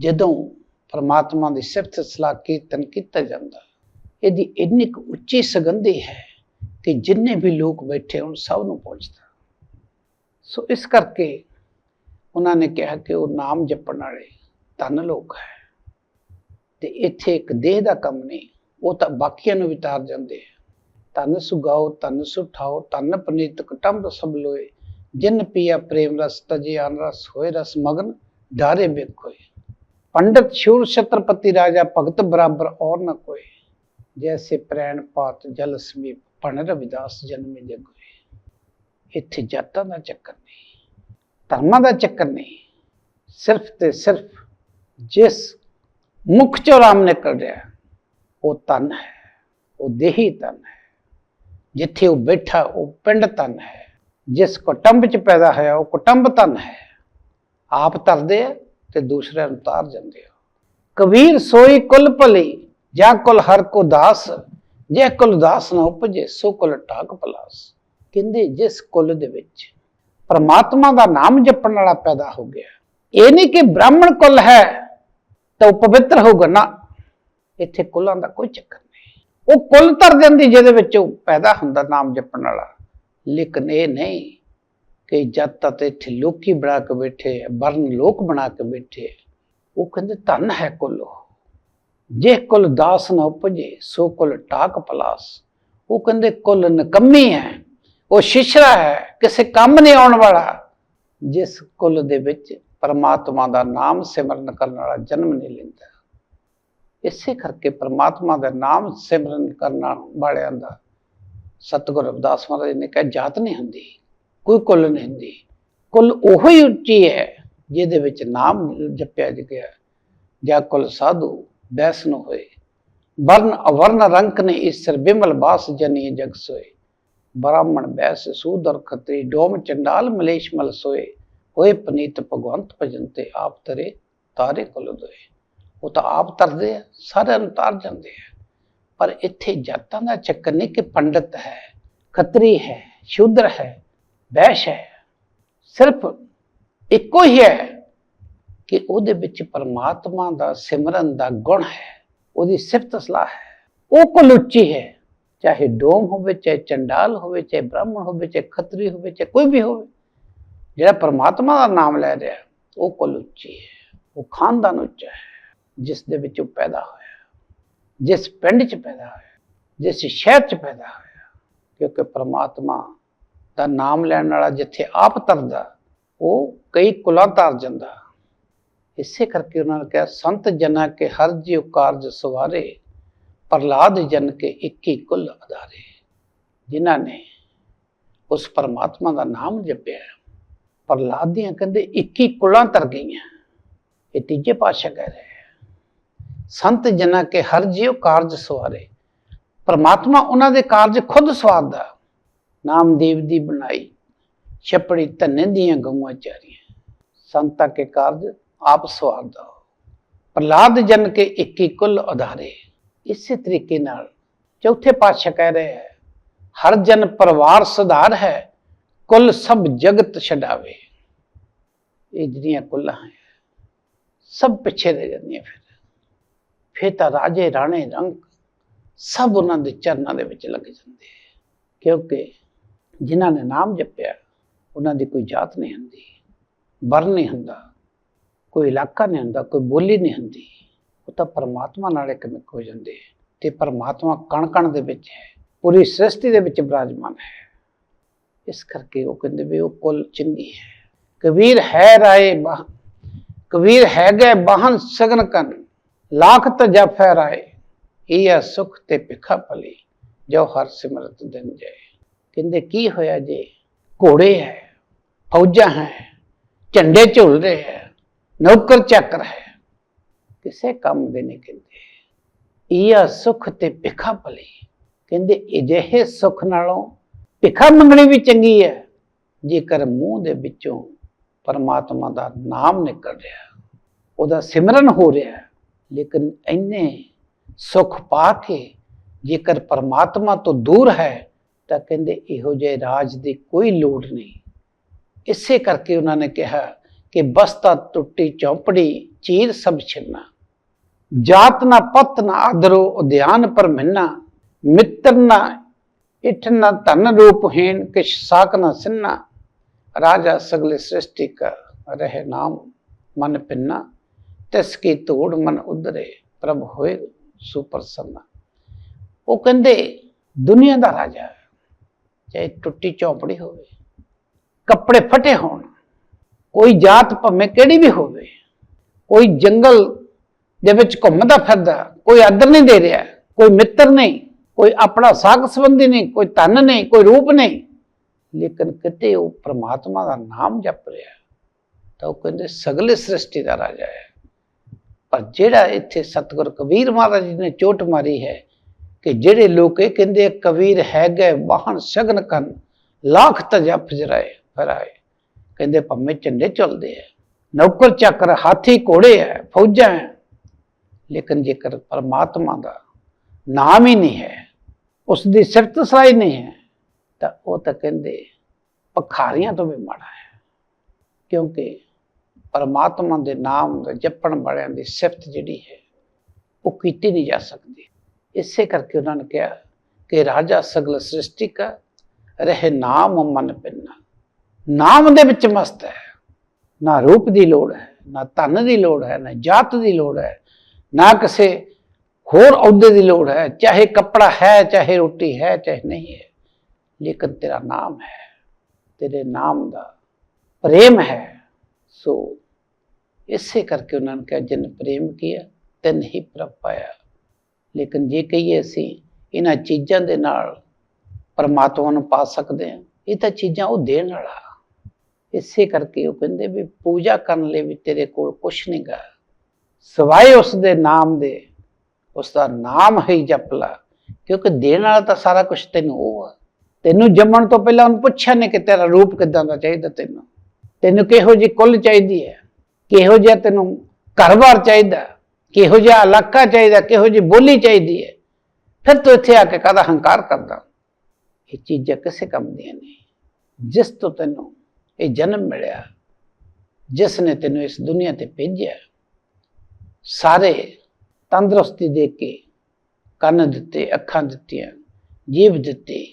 S1: ਜਦੋਂ ਪਰਮਾਤਮਾ ਦੀ ਸਿਫਤ ਸਲਾਹ ਕੀਰਤਨ ਕੀਤਾ ਜਾਂਦਾ, ਇਹਦੀ ਇੰਨੀ ਕੁ ਉੱਚੀ ਸੁਗੰਧੀ ਹੈ ਕਿ ਜਿੰਨੇ ਵੀ ਲੋਕ ਬੈਠੇ ਹੋਣ ਸਭ ਨੂੰ ਪਹੁੰਚਦਾ ਸੋ ਇਸ ਕਰਕੇ ਉਹਨਾਂ ਨੇ ਕਿਹਾ ਕਿ ਉਹ ਨਾਮ ਜਪਣ ਵਾਲੇ ਧਨ ਲੋਕ ਹੈ। ਤੇ ਇੱਥੇ ਇੱਕ ਦੇਹ ਦਾ ਕੰਮ ਨਹੀਂ, ਉਹ ਤਾਂ ਬਾਕੀਆਂ ਨੂੰ ਵਿਤਾਰ ਜਾਂਦੇ ਹੈ ਤਨ ਸੁਗਾਓ ਤਨ ਸੁਠਾਓ ਤਨ ਪਨੀਤ ਕਟੰਬ ਸਭ ਲੋਏ। ਜਿਨ ਪੀਆ ਪ੍ਰੇਮ ਰਸ, ਤਜੇ ਆਨ ਰਸ, ਹੋਏ ਰਸ ਮਗਨ, ਡਾਰੇ ਬੇਖੋਏ ਪੰਡਤ ਛੂਰ ਛਤਰਪਤੀ ਰਾਜਾ, ਭਗਤ ਬਰਾਬਰ ਔਰ ਨਾ ਕੋਈ ਜੈਸੇ ਪ੍ਰੈਣ ਪਾਤ ਜਲ ਸਮੀਪ, ਭਣ ਰਵਿਦਾਸ ਜਨਮ ਜਗ ਇੱਥੇ ਜਾਤਾਂ ਦਾ ਚੱਕਰ ਨਹੀਂ, ਧਰਮਾਂ ਦਾ ਚੱਕਰ ਨਹੀਂ, ਸਿਰਫ ਤੇ ਸਿਰਫ ਜਿਸ ਮੁਖ ਚੋਂ ਰਾਮ ਨਿਕਲ ਰਿਹਾ, ਉਹ ਤਨ ਹੈ, ਉਹ ਦੇਹੀ ਤਨ ਹੈ। ਜਿੱਥੇ ਉਹ ਬੈਠਾ, ਉਹ ਪਿੰਡ ਤਨ ਹੈ। ਜਿਸ ਕੁਟੰਬ ਚ ਪੈਦਾ ਹੋਇਆ, ਉਹ ਕੁਟੰਬ ਤਨ ਹੈ। ਆਪ ਤਰਦੇ ਆ ਤੇ ਦੂਸਰਿਆਂ ਨੂੰ ਤਾਰ ਜਾਂਦੇ ਆ। ਕਬੀਰ ਸੋਈ ਕੁਲ ਭਲੀ, ਜਾਂ ਕੁਲ ਹਰ ਕੋ ਦਾਸ, ਜੇ ਕੁਲ ਦਾਸ ਨਾ ਉਪਜੇ, ਸੋ ਕੁਲ ਟਾਕ ਪਲਾਸ ਕਹਿੰਦੇ ਜਿਸ ਕੁੱਲ ਦੇ ਵਿੱਚ ਪਰਮਾਤਮਾ ਦਾ ਨਾਮ ਜਪਣ ਵਾਲਾ ਪੈਦਾ ਹੋ ਗਿਆ। ਇਹ ਨਹੀਂ ਕਿ ਬ੍ਰਾਹਮਣ ਕੁੱਲ ਹੈ ਤਾਂ ਉਹ ਪਵਿੱਤਰ ਹੋਊਗਾ। ਨਾ ਇੱਥੇ ਕੁੱਲਾਂ ਦਾ ਕੋਈ ਚੱਕਰ ਨਹੀਂ। ਉਹ ਕੁੱਲ ਧਰ ਜਾਂਦੀ ਜਿਹਦੇ ਵਿੱਚ ਉਹ ਪੈਦਾ ਹੁੰਦਾ ਨਾਮ ਜਪਣ ਵਾਲਾ। ਲੇਕਿਨ ਇਹ ਨਹੀਂ ਕਿ ਜਦ ਤੱਕ ਇੱਥੇ ਲੋਕੀ ਬਣਾ ਕੇ ਬੈਠੇ ਆ, ਬਰਨ ਲੋਕ ਬਣਾ ਕੇ ਬੈਠੇ ਉਹ ਕਹਿੰਦੇ ਧਨ ਹੈ ਕੁੱਲ ਉਹ। ਜੇ ਕੁੱਲ ਦਾਸ ਨਾ ਉਪਜੇ ਸੋ ਕੁੱਲ ਟਾਕ ਪਲਾਸ। ਉਹ ਕਹਿੰਦੇ ਕੁੱਲ ਨਕੰਮੀ ਹੈ। ਉਹ ਸ਼ਿਸ਼ਰਾ ਹੈ, ਕਿਸੇ ਕੰਮ ਨਹੀਂ ਆਉਣ ਵਾਲਾ। ਜਿਸ ਕੁੱਲ ਦੇ ਵਿੱਚ ਪਰਮਾਤਮਾ ਦਾ ਨਾਮ ਸਿਮਰਨ ਕਰਨ ਵਾਲਾ ਜਨਮ ਨਹੀਂ ਲੈਂਦਾ। ਇਸੇ ਕਰਕੇ ਪਰਮਾਤਮਾ ਦਾ ਨਾਮ ਸਿਮਰਨ ਕਰਨ ਵਾਲਿਆਂ ਦਾ ਸਤਿਗੁਰ ਰਵਿਦਾਸ ਮਹਾਰਾਜ ਨੇ ਕਿਹਾ, ਜਾਤ ਨਹੀਂ ਹੁੰਦੀ, ਕੋਈ ਕੁੱਲ ਨਹੀਂ ਹੁੰਦੀ। ਕੁੱਲ ਉਹੋ ਹੀ ਉੱਚੀ ਹੈ, ਜਿਹਦੇ ਵਿੱਚ ਨਾਮ ਜਪਿਆ ਗਿਆ। ਜਾਂ ਕੁੱਲ ਸਾਧੂ ਬੈਸ ਨੂੰ ਹੋਏ ਵਰਨ ਅਵਰਨ ਰੰਕ ਨੇ ਇਸ ਬਿਮਲ ਬਾਸ ਜਨੀ ਜਗ ਸੋਏ ਬ੍ਰਾਹਮਣ ਬੈਸ ਸੂਦਰ ਖਤਰੀ ਡੋਮ ਚੰਡਾਲ ਮਲੇਸ਼ ਮਲ ਸੋਏ। ਹੋਏ ਪਨੀਤ ਭਗਵੰਤ ਭਜਨ ਤੇ ਆਪ ਤਰੇ ਤਾਰੇ ਕੁਲ ਦੋਏ ਉਹ ਤਾਂ ਆਪ ਤਰਦੇ ਆ, ਸਾਰਿਆਂ ਨੂੰ ਤਾਰ ਜਾਂਦੇ ਆ। ਪਰ ਇੱਥੇ ਜਾਤਾਂ ਦਾ ਚੱਕਰ ਨਹੀਂ ਕਿ ਪੰਡਤ ਹੈ, ਖੱਤਰੀ ਹੈ, ਸ਼ੂਦਰ ਹੈ ਵੈਸ਼ ਹੈ। ਸਿਰਫ ਇੱਕੋ ਹੀ ਹੈ ਕਿ ਉਹਦੇ ਵਿੱਚ ਪਰਮਾਤਮਾ ਦਾ ਸਿਮਰਨ ਦਾ ਗੁਣ ਹੈ, ਉਹਦੀ ਸਿਫਤ ਸਲਾਹ ਹੈ। ਉਹ ਕੁਲ ਉੱਚੀ ਹੈ। ਚਾਹੇ ਡੋਮ ਹੋਵੇ, ਚਾਹੇ ਚੰਡਾਲ ਹੋਵੇ, ਚਾਹੇ ਬ੍ਰਾਹਮਣ ਹੋਵੇ, ਚਾਹੇ ਖੱਤਰੀ ਹੋਵੇ, ਚਾਹੇ ਕੋਈ ਵੀ ਹੋਵੇ, ਜਿਹੜਾ ਪਰਮਾਤਮਾ ਦਾ ਨਾਮ ਲੈ ਰਿਹਾ, ਉਹ ਕੁੱਲ ਉੱਚੀ ਹੈ, ਉਹ ਖਾਨਦਾਨ ਉੱਚਾ ਹੈ, ਜਿਸ ਦੇ ਵਿੱਚ ਉਹ ਪੈਦਾ ਹੋਇਆ, ਜਿਸ ਪਿੰਡ 'ਚ ਪੈਦਾ ਹੋਇਆ, ਜਿਸ ਸ਼ਹਿਰ 'ਚ ਪੈਦਾ ਹੋਇਆ, ਕਿਉਂਕਿ ਪਰਮਾਤਮਾ ਦਾ ਨਾਮ ਲੈਣ ਵਾਲਾ ਜਿੱਥੇ ਆਪ ਤਰਦਾ, ਉਹ ਕਈ ਕੁਲਾਂ ਤਰ ਜਾਂਦਾ। ਇਸੇ ਕਰਕੇ ਉਹਨਾਂ ਨੇ ਕਿਹਾ, ਸੰਤ ਜਨਾ ਕੇ ਹਰ ਜਿਉ ਕਾਰਜ ਸਵਾਰੇ ਪ੍ਰਲਾਦ ਜਨ ਕੇ ਇੱਕੀ ਕੁੱਲ ਆਧਾਰੇ ਜਿਨ੍ਹਾਂ ਨੇ ਉਸ ਪਰਮਾਤਮਾ ਦਾ ਨਾਮ ਜਪਿਆ ਪ੍ਰਹਲਾਦ ਦੀਆਂ ਕਹਿੰਦੇ 21 ਕੁਲਾਂ ਤਰ ਗਈਆਂ। ਇਹ ਤੀਜੇ ਪਾਤਸ਼ਾਹ ਕਹਿ ਰਹੇ ਸੰਤ ਜਨਾ ਕੇ ਹਰ ਜਿਉ ਕਾਰਜ ਸਵਾਰੇ। ਪਰਮਾਤਮਾ ਉਹਨਾਂ ਦੇ ਕਾਰਜ ਖੁਦ ਸਵਾਰਦਾ। ਨਾਮਦੇਵ ਦੀ ਬਣਾਈ ਛਪੜੀ ਧੰਨੇ ਦੀਆਂ ਗਊਆਂ ਚਾਰੀਆਂ। ਸੰਤਾਂ ਕੇ ਕਾਰਜ ਆਪ ਸਵਾਰਦਾ। ਪ੍ਰਹਲਾਦ ਜਨ ਕੇ ਇੱਕੀ ਕੁੱਲ ਆਧਾਰੇ ਇਸੇ ਤਰੀਕੇ ਨਾਲ ਚੌਥੇ ਪਾਤਸ਼ਾਹ ਕਹਿ ਰਹੇ ਹੈ, ਹਰ ਜਨ ਪਰਿਵਾਰ ਸੁਧਾਰ ਹੈ, ਕੁੱਲ ਸਭ ਜਗਤ ਛਡਾਵੇ। ਇਹ ਜਿਹੜੀਆਂ ਕੁੱਲਾਂ ਹੈ, ਸਭ ਪਿੱਛੇ ਰਹਿ ਜਾਂਦੀਆਂ ਫਿਰ। ਫਿਰ ਤਾਂ ਰਾਜੇ ਰਾਣੇ ਰੰਗ ਸਭ ਉਹਨਾਂ ਦੇ ਚਰਨਾਂ ਦੇ ਵਿੱਚ ਲੱਗ ਜਾਂਦੇ ਕਿਉਂਕਿ ਜਿਨ੍ਹਾਂ ਨੇ ਨਾਮ ਜਪਿਆ, ਉਹਨਾਂ ਦੀ ਕੋਈ ਜਾਤ ਨਹੀਂ ਹੁੰਦੀ ਵਰਨ ਨਹੀਂ ਹੁੰਦਾ, ਕੋਈ ਇਲਾਕਾ ਨਹੀਂ ਹੁੰਦਾ, ਕੋਈ ਬੋਲੀ ਨਹੀਂ ਹੁੰਦੀ। ਉਹ ਤਾਂ ਪਰਮਾਤਮਾ ਨਾਲ ਇੱਕ ਮਿਕ ਹੋ ਜਾਂਦੇ ਤੇ ਪਰਮਾਤਮਾ ਕਣ ਕਣ ਦੇ ਵਿੱਚ ਹੈ, ਪੂਰੀ ਸ੍ਰਿਸ਼ਟੀ ਦੇ ਵਿੱਚ ਬਿਰਾਜਮਾਨ ਹੈ। ਇਸ ਕਰਕੇ ਉਹ ਕਹਿੰਦੇ ਵੀ ਉਹ ਕੁੱਲ ਚੰਗੀ ਹੈ। ਕਬੀਰ ਹੈ ਰਾਏ ਬਾਹ, ਕਬੀਰ ਹੈਗੇ ਗਏ ਬਾਹਨ ਸਗਨ ਕਨ, ਲੱਖ ਤਜਫੈ ਰਾਏ, ਇਹ ਆ ਸੁਖ ਤੇ ਭਿਖਾ ਭਲੀ, ਜੋ ਹਰ ਸਿਮਰਤ ਦਿਨ ਜਾਏ। ਕਹਿੰਦੇ ਕੀ ਹੋਇਆ ਜੇ? ਘੋੜੇ ਹੈ, ਫੌਜਾਂ ਹੈ, ਝੰਡੇ ਝੁਲ ਰਹੇ ਹੈ, ਨੌਕਰ ਚਾਕਰ ਹੈ। ਕਿਸੇ ਕੰਮ ਦੇ ਨਹੀਂ ਕਹਿੰਦੇ। ਇਹ ਸੁਖ ਤੇ ਭਿਖਾ ਭਲੀ। ਕਹਿੰਦੇ, ਅਜਿਹੇ ਸੁਖ ਨਾਲੋਂ ਭਿਖਾ ਮੰਗਣੀ ਵੀ ਚੰਗੀ ਹੈ, ਜੇਕਰ ਮੂੰਹ ਦੇ ਵਿੱਚੋਂ ਪਰਮਾਤਮਾ ਦਾ ਨਾਮ ਨਿਕਲ ਰਿਹਾ ਉਹਦਾ ਸਿਮਰਨ ਹੋ ਰਿਹਾ ਲੇਕਿਨ ਇੰਨੇ ਸੁਖ ਪਾ ਕੇ ਜੇਕਰ ਪਰਮਾਤਮਾ ਤੋਂ ਦੂਰ ਹੈ, ਤਾਂ ਕਹਿੰਦੇ, ਇਹੋ ਜਿਹੇ ਰਾਜ ਦੀ ਕੋਈ ਲੋੜ ਨਹੀਂ। ਇਸੇ ਕਰਕੇ ਉਹਨਾਂ ਨੇ ਕਿਹਾ ਕਿ ਬਸਤਾ, ਟੁੱਟੀ, ਚੌਂਪੜੀ, ਚੀਰ ਸਭ ਛਿੰਨਾ। ਜਾਤ ਨਾ ਪਤ ਨਾ ਆਦਰੋ, ਉਦਿਆਨ ਪਰ ਮਿੰਨਾ। ਮਿੱਤਰ ਨਾ ਇਠ ਨਾ ਧਨ ਰੂਪਹੀਨ ਕਿਛ ਸਾਕ ਨਾ ਸਿੰਨਾ। ਰਾਜਾ ਸਗਲੇ ਸ੍ਰਿਸ਼ਟੀ ਕਾ ਰਹੇ ਨਾਮ, ਮਨ ਪਿੰਨਾ। ਤਿਸ ਕੀ ਧੂੜ ਮਨ ਉਧਰੇ, ਪ੍ਰਭ ਹੋਏ ਸੁਪਰਸੰਨਾ। ਉਹ ਕਹਿੰਦੇ, ਦੁਨੀਆ ਦਾ ਰਾਜਾ ਹੈ। ਚਾਹੇ ਟੁੱਟੀ ਝੌਂਪੜੀ ਹੋਵੇ, ਕੱਪੜੇ ਫਟੇ ਹੋਣ, ਕੋਈ ਜਾਤ ਭਾਵੇਂ ਕਿਹੜੀ ਵੀ ਹੋਵੇ, ਕੋਈ ਜੰਗਲ ਦੇ ਵਿੱਚ ਘੁੰਮਦਾ ਫਿਰਦਾ, ਕੋਈ ਆਦਰ ਨਹੀਂ ਦੇ ਰਿਹਾ, ਕੋਈ ਮਿੱਤਰ ਨਹੀਂ, ਕੋਈ ਆਪਣਾ ਸਾਖ ਸੰਬੰਧੀ ਨਹੀਂ, ਕੋਈ ਧਨ ਨਹੀਂ, ਕੋਈ ਰੂਪ ਨਹੀਂ। ਲੇਕਿਨ ਕਿਤੇ ਉਹ ਪ੍ਰਮਾਤਮਾ ਦਾ ਨਾਮ ਜਪ ਰਿਹਾ, ਤਾਂ ਉਹ ਕਹਿੰਦੇ ਸਗਲੇ ਸ੍ਰਿਸ਼ਟੀ ਦਾ ਰਾਜਾ ਹੈ। ਪਰ ਜਿਹੜਾ ਇੱਥੇ ਸਤਿਗੁਰ ਕਬੀਰ ਮਹਾਰਾਜ ਜੀ ਨੇ ਚੋਟ ਮਾਰੀ ਹੈ ਕਿ ਜਿਹੜੇ ਲੋਕ ਇਹ ਕਹਿੰਦੇ ਕਬੀਰ ਹੈਗੇ ਵਾਹਨ ਸ਼ਗਨ ਕਰਨ, ਲੱਖ ਤਜਾ ਫਜਰਾਏ, ਫਰਾਏ। ਕਹਿੰਦੇ ਪੰਮੇ ਝੰਡੇ ਚੱਲਦੇ ਆ, ਨੌਕਰ ਚੱਕਰ, ਹਾਥੀ ਘੋੜੇ ਹੈ ਫੌਜਾਂ ਹੈ ਲੇਕਿਨ ਜੇਕਰ ਪਰਮਾਤਮਾ ਦਾ ਨਾਮ ਹੀ ਨਹੀਂ ਹੈ ਉਸ ਦੀ ਸਿਫਤ ਸਲਾਈ ਨਹੀਂ ਹੈ, ਤਾਂ ਉਹ ਤਾਂ ਕਹਿੰਦੇ ਪਖਾਰੀਆਂ ਤੋਂ ਵੀ ਮਾੜਾ ਹੈ। ਕਿਉਂਕਿ ਪਰਮਾਤਮਾ ਦੇ ਨਾਮ ਦਾ ਜਪਣ ਵਾਲਿਆਂ ਦੀ ਸਿਫਤ ਜਿਹੜੀ ਹੈ, ਉਹ ਕੀਤੀ ਨਹੀਂ ਜਾ ਸਕਦੀ। ਇਸੇ ਕਰਕੇ ਉਹਨਾਂ ਨੇ ਕਿਹਾ ਕਿ ਰਾਜਾ ਸਗਲ ਸ੍ਰਿਸ਼ਟੀ ਕਾ ਰਹੇ ਨਾਮ ਮਨ ਪਿੰਨਾ। ਨਾਮ ਦੇ ਵਿੱਚ ਮਸਤ ਹੈ। ਨਾ ਰੂਪ ਦੀ ਲੋੜ ਹੈ, ਨਾ ਧਨ ਦੀ ਲੋੜ ਹੈ, ਨਾ ਜਾਤ ਦੀ ਲੋੜ ਹੈ ਨਾ ਕਿਸੇ ਹੋਰ ਅਹੁਦੇ ਦੀ ਲੋੜ ਹੈ, ਚਾਹੇ ਕੱਪੜਾ ਹੈ, ਚਾਹੇ ਰੋਟੀ ਹੈ, ਚਾਹੇ ਨਹੀਂ ਹੈ। ਲੇਕਿਨ ਤੇਰਾ ਨਾਮ ਹੈ, ਤੇਰੇ ਨਾਮ ਦਾ ਪ੍ਰੇਮ ਹੈ। ਸੋ ਇਸੇ ਕਰਕੇ ਉਹਨਾਂ ਨੇ ਕਿਹਾ, ਜਿਨ ਪ੍ਰੇਮ ਕੀਆ, ਤਿਨ ਹੀ ਪ੍ਰਭ ਪਾਇਆ। ਲੇਕਿਨ ਜੇ ਕਹੀਏ ਅਸੀਂ, ਇਹਨਾਂ ਚੀਜ਼ਾਂ ਦੇ ਨਾਲ ਪਰਮਾਤਮਾ ਨੂੰ ਪਾ ਸਕਦੇ ਹਾਂ, ਇਹ ਤਾਂ ਚੀਜ਼ਾਂ ਉਹ ਦੇਣ ਵਾਲਾ। ਇਸੇ ਕਰਕੇ ਉਹ ਕਹਿੰਦੇ ਵੀ ਪੂਜਾ ਕਰਨ ਲਈ ਵੀ ਤੇਰੇ ਕੋਲ ਕੁਛ ਨਹੀਂ ਗਾ ਸਵਾਏ ਉਸ ਦੇ ਨਾਮ ਦੇ ਉਸ ਦਾ ਨਾਮ ਹੀ ਜਪ ਲਾ, ਕਿਉਂਕਿ ਦੇਣ ਵਾਲਾ ਤਾਂ ਸਾਰਾ ਕੁਝ ਤੈਨੂੰ ਉਹ ਆ। ਤੈਨੂੰ ਜੰਮਣ ਤੋਂ ਪਹਿਲਾਂ ਉਹਨੂੰ ਪੁੱਛਿਆ ਨੇ ਕਿ ਤੇਰਾ ਰੂਪ ਕਿਦਾਂ ਦਾ ਚਾਹੀਦਾ ਤੈਨੂੰ। ਤੈਨੂੰ ਕਿਹੋ ਜਿਹੀ ਕੁੱਲ ਚਾਹੀਦੀ ਹੈ? ਕਿਹੋ ਜਿਹਾ ਤੈਨੂੰ ਘਰ-ਬਾਰ ਚਾਹੀਦਾ? ਕਿਹੋ ਜਿਹਾ ਇਲਾਕਾ ਚਾਹੀਦਾ? ਕਿਹੋ ਜਿਹੀ ਬੋਲੀ ਚਾਹੀਦੀ ਹੈ? ਫਿਰ ਤੂੰ ਇੱਥੇ ਆ ਕੇ ਕਾਹਦਾ ਹੰਕਾਰ ਕਰਦਾ? ਇਹ ਚੀਜ਼ਾਂ ਕਿਸੇ ਕੰਮ ਦੀਆਂ ਨਹੀਂ। ਜਿਸ ਤੋਂ ਤੈਨੂੰ ਇਹ ਜਨਮ ਮਿਲਿਆ, ਜਿਸ ਨੇ ਤੈਨੂੰ ਇਸ ਦੁਨੀਆ ਤੇ ਭੇਜਿਆ ਸਾਰੇ ਤੰਦਰੁਸਤੀ ਦੇ ਕੇ ਕੰਨ ਦਿੱਤੇ, ਅੱਖਾਂ ਦਿੱਤੀਆਂ, ਜੀਭ ਦਿੱਤੀ,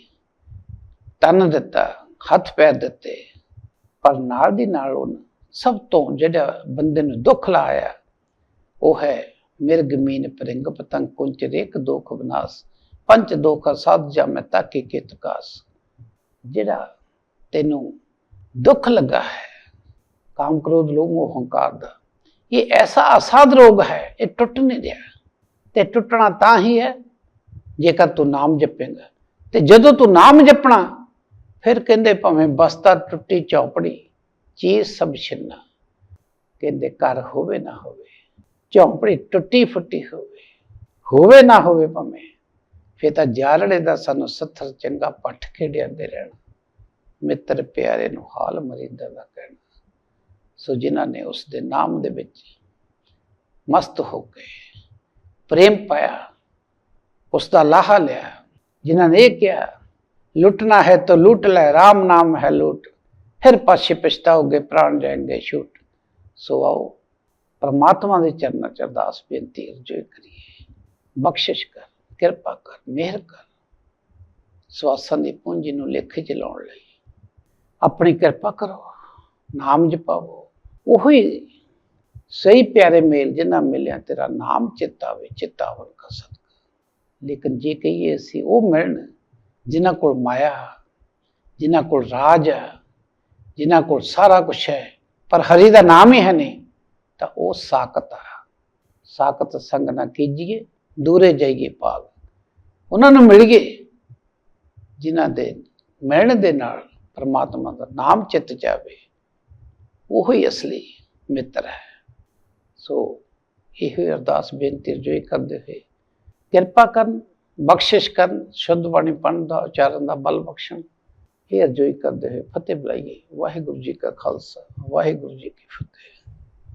S1: ਤਨ ਦਿੱਤਾ, ਹੱਥ ਪੈਰ ਦਿੱਤੇ। ਪਰ ਨਾਲ ਦੀ ਨਾਲ ਉਹ ਸਭ ਤੋਂ ਜਿਹੜਾ ਬੰਦੇ ਨੂੰ ਦੁੱਖ ਲਾਇਆ, ਉਹ ਹੈ ਮਿਰਗ ਮੀਨ ਪਰਿੰਗ ਪਤੰਗ ਕੁੰਚ ਰੇਕ ਦੋਖ ਵਿਨਾਸ਼ ਪੰਚ ਦੋਖ ਸਾਧ ਜਾਮੈ ਤਾਕੇ ਕਿਤਕਾਸ ਜਿਹੜਾ ਤੈਨੂੰ ਦੁੱਖ ਲੱਗਾ ਹੈ, ਕਾਮ ਕ੍ਰੋਧ, ਲੋਭ ਮੋਹ ਹੰਕਾਰ ਦਾ ਇਹ ਐਸਾ ਅਸਾਧ ਰੋਗ ਹੈ ਇਹ ਟੁੱਟ ਨਹੀਂ ਰਿਹਾ ਤੇ ਟੁੱਟਣਾ ਤਾਂ ਹੀ ਹੈ ਜੇਕਰ ਤੂੰ ਨਾਮ ਜਪੇਂਗਾ ਤੇ ਜਦੋਂ ਤੂੰ ਨਾਮ ਜਪਣਾ ਫਿਰ ਕਹਿੰਦੇ ਭਾਵੇਂ ਬਸਤਾ ਟੁੱਟੀ ਚੌਪੜੀ ਚੀਜ਼ ਸਭ ਛਿੰਨਾ ਕਹਿੰਦੇ ਘਰ ਹੋਵੇ ਨਾ ਹੋਵੇ ਝੌਂਪੜੀ ਟੁੱਟੀ ਫੁੱਟੀ ਹੋਵੇ ਹੋਵੇ ਨਾ ਹੋਵੇ ਭਾਵੇਂ ਫਿਰ ਤਾਂ ਜਾਲੜੇ ਦਾ ਸਾਨੂੰ ਸੱਥਰ ਚੰਗਾ ਪੱਠ ਖੇਡਿਆਂਦੇ ਰਹਿਣਾ ਮਿੱਤਰ ਪਿਆਰੇ ਨੂੰ ਹਾਲ ਮਰੀਦਾਂ ਦਾ ਕਹਿਣਾ ਸੋ ਜਿਨ੍ਹਾਂ ਨੇ ਉਸ ਦੇ ਨਾਮ ਦੇ ਵਿੱਚ ਮਸਤ ਹੋ ਗਏ ਪ੍ਰੇਮ ਪਾਇਆ, ਉਸ ਦਾ ਲਾਹਾ ਲਿਆ, ਜਿਨ੍ਹਾਂ ਨੇ ਇਹ ਕਿਹਾ, ਲੁੱਟਣਾ ਹੈ ਤਾਂ ਲੁੱਟ ਲੈ, ਰਾਮ ਨਾਮ ਹੈ ਲੁੱਟ। ਫਿਰ ਪਾਛੇ ਪਛਤਾਓਗੇ, ਪ੍ਰਾਣ ਜਾएंगे ਛੂਟ। ਸੋ ਆਓ, ਪਰਮਾਤਮਾ ਦੇ ਚਰਨਾਂ ਚ ਅਰਦਾਸ ਬੇਨਤੀ ਅਰਜ਼ੋ ਕਰੀਏ। ਬਖਸ਼ਿਸ਼ ਕਰ, ਕਿਰਪਾ ਕਰ, ਮਿਹਰ ਕਰ। ਸਵਾਸਾਂ ਦੀ ਪੂੰਜੀ ਨੂੰ ਲੇਖੇ ਚ ਲਾਉਣ ਲਈ ਆਪਣੀ ਕਿਰਪਾ ਕਰੋ, ਨਾਮ ਜਪਾਵੋ ਉਹੀ ਸਹੀ ਪਿਆਰੇ ਮੇਲ ਜਿਨ੍ਹਾਂ ਮਿਲਿਆ ਤੇਰਾ ਨਾਮ ਚਿਤਾਵੇ ਚਿਤਾਵਨ ਕਾ ਸਦਕਾ। ਲੇਕਿਨ ਜੇ ਕਹੀਏ ਅਸੀਂ ਉਹ ਮਿਲਣ ਜਿਨ੍ਹਾਂ ਕੋਲ ਮਾਇਆ, ਜਿਨ੍ਹਾਂ ਕੋਲ ਰਾਜ ਹੈ, ਜਿਨ੍ਹਾਂ ਕੋਲ ਸਾਰਾ ਕੁਝ ਹੈ, ਪਰ ਹਰੀ ਦਾ ਨਾਮ ਹੀ ਹੈ ਨਹੀਂ, ਤਾਂ ਉਹ ਸਾਕਤ ਆ। ਸਾਕਤ ਸੰਗ ਨਾ ਕੀਜੀਏ, ਦੂਰੇ ਜਾਈਏ ਪਾਲ ਉਹਨਾਂ ਨੂੰ ਮਿਲ ਗਏ ਜਿਨ੍ਹਾਂ ਦੇ ਮਿਲਣ ਦੇ ਨਾਲ ਪਰਮਾਤਮਾ ਦਾ ਨਾਮ ਚਿੱਤ ਜਾਵੇ। ਉਹ ਹੀ ਅਸਲੀ ਮਿੱਤਰ ਹੈ। ਸੋ ਇਹ ਅਰਦਾਸ ਬੇਨਤੀ ਜੋ ਇਹ ਕਰਦੇ ਹੋਏ ਕਿਰਪਾ ਕਰਨ, ਬਖਸ਼ਿਸ਼ ਕਰਨ, ਸ਼ੁੱਧ ਬਾਣੀ ਪੜ੍ਹਨ ਦਾ, ਉਚਾਰਨ ਦਾ, ਬਲ ਬਖਸ਼ਣ। ਇਹ ਅਰਜ਼ੋਈ ਕਰਦੇ ਹੋਏ ਫਤਿਹ ਬੁਲਾਈਏ। ਵਾਹਿਗੁਰੂ ਜੀ ਕਾ ਖਾਲਸਾ, ਵਾਹਿਗੁਰੂ ਜੀ ਕੀ ਫਤਿਹ।